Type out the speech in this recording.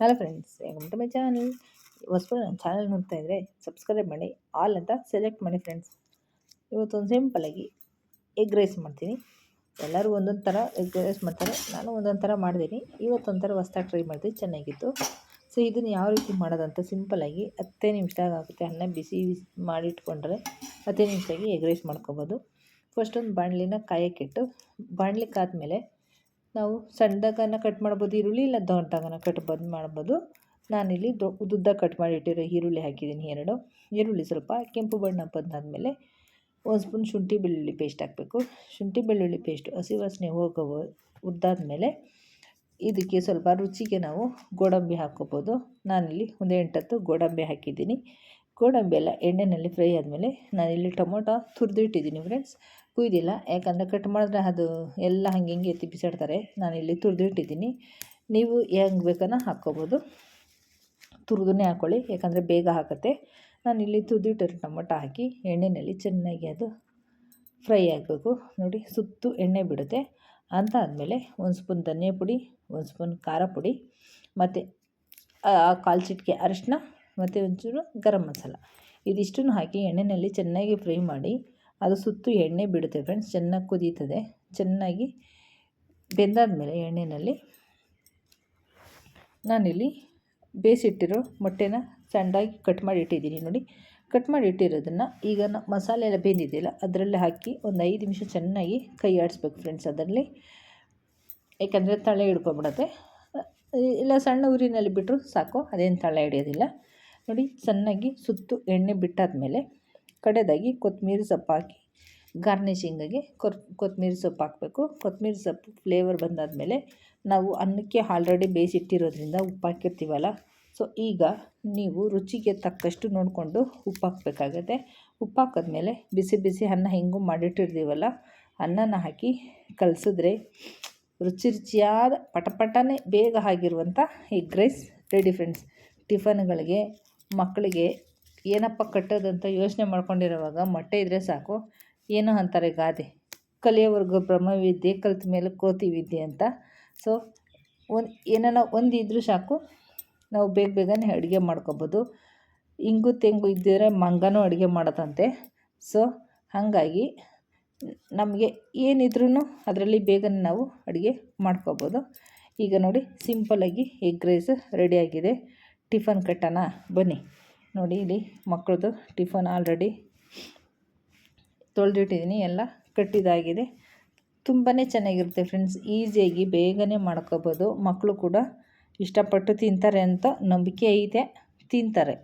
Hello friends welcome to my channel ಹೊಸಬರು ನನ್ನ channel ನೋಡ್ತಾ ಇದ್ದರೆ ಸಬ್ಸ್ಕ್ರೈಬ್ ಮಾಡಿ ಆಲ್ ಅಂತ ಸೆಲೆಕ್ಟ್ ಮಾಡಿ ಫ್ರೆಂಡ್ಸ್ ಇವತ್ತೊಂದು ಸಿಂಪಲಾಗಿ ಎಗ್ ರೈಸ್ ಮಾಡ್ತೀನಿ. ಎಲ್ಲರೂ ಒಂದೊಂದು ಥರ ಎಗ್ ರೈಸ್ ಮಾಡ್ತಾರೆ. ನಾನು ಒಂದೊಂದು ಥರ ಮಾಡಿದ್ದೀನಿ ಇವತ್ತೊಂಥರ ಹೊಸ್ದಾಗಿ ಟ್ರೈ ಮಾಡಿದೆ, ಚೆನ್ನಾಗಿತ್ತು. ಸೊ ಇದನ್ನು ಯಾವ ರೀತಿ ಮಾಡೋದಂತ ಸಿಂಪಲಾಗಿ ಹತ್ತೇ ನಿಮಿಷದಾಗ ಆಗುತ್ತೆ. ಅನ್ನ ಬಿಸಿ ಮಾಡಿಟ್ಕೊಂಡ್ರೆ ಹತ್ತೇ ನಿಮಿಷದಾಗಿ ಎಗ್ ರೈಸ್ ಮಾಡ್ಕೊಬೋದು. ಫಸ್ಟ್ ಒಂದು ಬಾಣಲಿನ ಕಾಯಕ್ಕಿಟ್ಟು ಬಾಣಲಿ ಕಾದ್ಮೇಲೆ ನಾವು ಸಣ್ಣದಾಗನ ಕಟ್ ಮಾಡ್ಬೋದು, ಈರುಳ್ಳಿ ಇಲ್ಲ ದೊಡ್ಡದಾಗನ ಕಟ್ ಬಂದು ಮಾಡ್ಬೋದು. ನಾನಿಲ್ಲಿ ದೊ, ಉದ್ದುದ್ದ ಕಟ್ ಮಾಡಿ ಇಟ್ಟಿರೋ ಈರುಳ್ಳಿ ಹಾಕಿದ್ದೀನಿ, ಎರಡು. ಈರುಳ್ಳಿ ಸ್ವಲ್ಪ ಕೆಂಪು ಬಣ್ಣ ಬಂದಾದಮೇಲೆ ಒಂದು ಸ್ಪೂನ್ ಶುಂಠಿ ಬೆಳ್ಳುಳ್ಳಿ ಪೇಸ್ಟ್ ಹಾಕಬೇಕು. ಶುಂಠಿ ಬೆಳ್ಳುಳ್ಳಿ ಪೇಸ್ಟ್ ಹಸಿ ವಾಸನೆ ಹೋಗೋ ಉದ್ದಾದಮೇಲೆ ಇದಕ್ಕೆ ಸ್ವಲ್ಪ ರುಚಿಗೆ ನಾವು ಗೋಡಂಬಿ ಹಾಕ್ಕೋಬೋದು. ನಾನಿಲ್ಲಿ ಒಂದು ಎಂಟತ್ತು ಗೋಡಂಬಿ ಹಾಕಿದ್ದೀನಿ. ಗೋಡಂಬಿ ಎಲ್ಲ ಎಣ್ಣೆಯಲ್ಲಿ ಫ್ರೈ ಆದಮೇಲೆ ನಾನಿಲ್ಲಿ ಟೊಮೊಟೊ ತುರಿದಿಟ್ಟಿದ್ದೀನಿ ಫ್ರೆಂಡ್ಸ್ ಕುಯ್ದಿಲ್ಲ. ಯಾಕಂದರೆ ಕಟ್ ಮಾಡಿದ್ರೆ ಅದು ಎಲ್ಲ ಹಂಗೆ ಹಿಂಗೆ ಎತ್ತಿ ಬಿಸಾಡ್ತಾರೆ ನಾನಿಲ್ಲಿ ತುರಿದಿಟ್ಟಿದ್ದೀನಿ ನೀವು ಹೆಂಗೆ ಬೇಕನ್ನ ಹಾಕ್ಕೋಬೋದು. ತುರಿದನ್ನೇ ಹಾಕ್ಕೊಳ್ಳಿ ಯಾಕಂದರೆ ಬೇಗ ಹಾಕುತ್ತೆ. ನಾನಿಲ್ಲಿ ತುರಿದಿಟ್ಟಿರೋ ಟೊಮೊಟೊ ಹಾಕಿ ಎಣ್ಣೆಯಲ್ಲಿ ಚೆನ್ನಾಗಿ ಅದು ಫ್ರೈ ಆಗಬೇಕು. ನೋಡಿ, ಸುತ್ತು ಎಣ್ಣೆ ಬಿಡುತ್ತೆ. ಅಂತ ಆದಮೇಲೆ ಒಂದು ಸ್ಪೂನ್ ಧನಿಯಾ ಪುಡಿ, ಒಂದು ಸ್ಪೂನ್ ಖಾರ ಪುಡಿ, ಮತ್ತು ಕಾಲು ಚಿಟಿಕೆ ಅರಿಶಿನ ಮತ್ತು ಒಂಚೂರು ಗರಂ ಮಸಾಲ. ಇದಿಷ್ಟನ್ನು ಹಾಕಿ ಎಣ್ಣೆಯಲ್ಲಿ ಚೆನ್ನಾಗಿ ಫ್ರೈ ಮಾಡಿ ಅದು ಸುತ್ತು ಎಣ್ಣೆ ಬಿಡುತ್ತೆ ಫ್ರೆಂಡ್ಸ್ ಚೆನ್ನಾಗಿ ಕುದೀತದೆ. ಚೆನ್ನಾಗಿ ಬೆಂದಾದಮೇಲೆ ಎಣ್ಣೆಯಲ್ಲಿ ನಾನಿಲ್ಲಿ ಬೇಯಿಸಿಟ್ಟಿರೋ ಮೊಟ್ಟೆನ ಸಣ್ಣದಾಗಿ ಕಟ್ ಮಾಡಿ ಇಟ್ಟಿದ್ದೀನಿ ನೋಡಿ. ಕಟ್ ಮಾಡಿ ಇಟ್ಟಿರೋದನ್ನು ಈಗ ಮಸಾಲೆ ಎಲ್ಲ ಬೆಂದಿದೆಯಲ್ಲ, ಅದರಲ್ಲೇ ಹಾಕಿ ಒಂದು ಐದು ನಿಮಿಷ ಚೆನ್ನಾಗಿ ಕೈ ಆಡಿಸ್ಬೇಕು ಫ್ರೆಂಡ್ಸ್ ಅದರಲ್ಲಿ. ಏಕೆಂದರೆ ತಳೆ ಹಿಡ್ಕೊಂಬಿಡತ್ತೆ ಇಲ್ಲ ಸಣ್ಣ ಊರಿನಲ್ಲಿ ಬಿಟ್ಟರು ಸಾಕು, ಅದೇನು ತಳೆ ಹಿಡಿಯೋದಿಲ್ಲ. ನೋಡಿ, ಚೆನ್ನಾಗಿ ಸುತ್ತು ಎಣ್ಣೆ ಬಿಟ್ಟಾದಮೇಲೆ ಕಡೆದಾಗಿ ಕೊತ್ತಂಬರಿ ಸೊಪ್ಪು ಹಾಕಿ ಗಾರ್ನಿಷಿಂಗಿಗೆ ಕೊತ್ ಕೊತ್ತಂಬರಿ ಸೊಪ್ಪು ಹಾಕಬೇಕು. ಕೊತ್ತಂಬರಿ ಸೊಪ್ಪು ಫ್ಲೇವರ್ ಬಂದಾದಮೇಲೆ ನಾವು ಅನ್ನಕ್ಕೆ ಆಲ್ರೆಡಿ ಬೇಯಿಸಿಟ್ಟಿರೋದ್ರಿಂದ ಉಪ್ಪು ಹಾಕಿರ್ತೀವಲ್ಲ ಸೊ ಈಗ ನೀವು ರುಚಿಗೆ ತಕ್ಕಷ್ಟು ನೋಡಿಕೊಂಡು ಉಪ್ಪು ಹಾಕಬೇಕಾಗತ್ತೆ. ಉಪ್ಪು ಹಾಕಿದ್ಮೇಲೆ ಬಿಸಿ ಬಿಸಿ ಅನ್ನ ಹೆಂಗೂ ಮಾಡಿಟ್ಟಿರ್ತೀವಲ್ಲ, ಅನ್ನನ ಹಾಕಿ ಕಲಸಿದ್ರೆ ರುಚಿ ರುಚಿಯಾದ ಪಟಪಟನೆ ಬೇಗ ಆಗಿರುವಂಥ ಎಗ್ ರೈಸ್ ರೆಡಿ ಫ್ರೆಂಡ್ಸ್ ಟಿಫನ್ಗಳಿಗೆ, ಮಕ್ಕಳಿಗೆ ಏನಪ್ಪ ಕಟ್ಟೋದಂತ ಯೋಚನೆ ಮಾಡ್ಕೊಂಡಿರೋವಾಗ ಮೊಟ್ಟೆ ಇದ್ದರೆ ಸಾಕು. ಏನೋ ಅಂತಾರೆ ಗಾದೆ. ಕಲಿಯೋವರೆಗೂ ಬ್ರಹ್ಮವಿದ್ಯೆ, ಕಲಿತ ಮೇಲೆ ಕೋತಿ ವಿದ್ಯೆ ಅಂತ. ಸೊ ಒಂದು ಏನಾನ ಒಂದು ಇದ್ದರೂ ಸಾಕು. ನಾವು ಬೇಗ ಬೇಗನೆ ಅಡುಗೆ ಮಾಡ್ಕೊಬೋದು. ಇಂಗು ತೆಂಗು ಇದ್ದರೆ ಮಂಗನೂ ಅಡುಗೆ ಮಾಡೋದಂತೆ ಸೊ ಹಾಗಾಗಿ ನಮಗೆ ಏನಿದ್ರೂ ಅದರಲ್ಲಿ ಬೇಗನೆ ನಾವು ಅಡುಗೆ ಮಾಡ್ಕೊಬೋದು. ಈಗ ನೋಡಿ ಸಿಂಪಲಾಗಿ ಎಗ್ ರೈಸ್ ರೆಡಿಯಾಗಿದೆ ಟಿಫನ್ ಕಟ್ಟೋಣ, ಬನ್ನಿ. ನೋಡಿ ಇಲ್ಲಿ ಮಕ್ಕಳದು ಟಿಫನ್ ಆಲ್ರೆಡಿ ತೊಳೆದಿಟ್ಟಿದ್ದೀನಿ, ಎಲ್ಲ ಕಟ್ಟಿದಾಗಿದೆ. ತುಂಬಾ ಚೆನ್ನಾಗಿರುತ್ತೆ ಫ್ರೆಂಡ್ಸ್ ಈಸಿಯಾಗಿ ಬೇಗನೆ ಮಾಡ್ಕೋಬೋದು. ಮಕ್ಕಳು ಕೂಡ ಇಷ್ಟಪಟ್ಟು ತಿಂತಾರೆ ಅಂತ ನಂಬಿಕೆ ಇದೆ, ತಿಂತಾರೆ.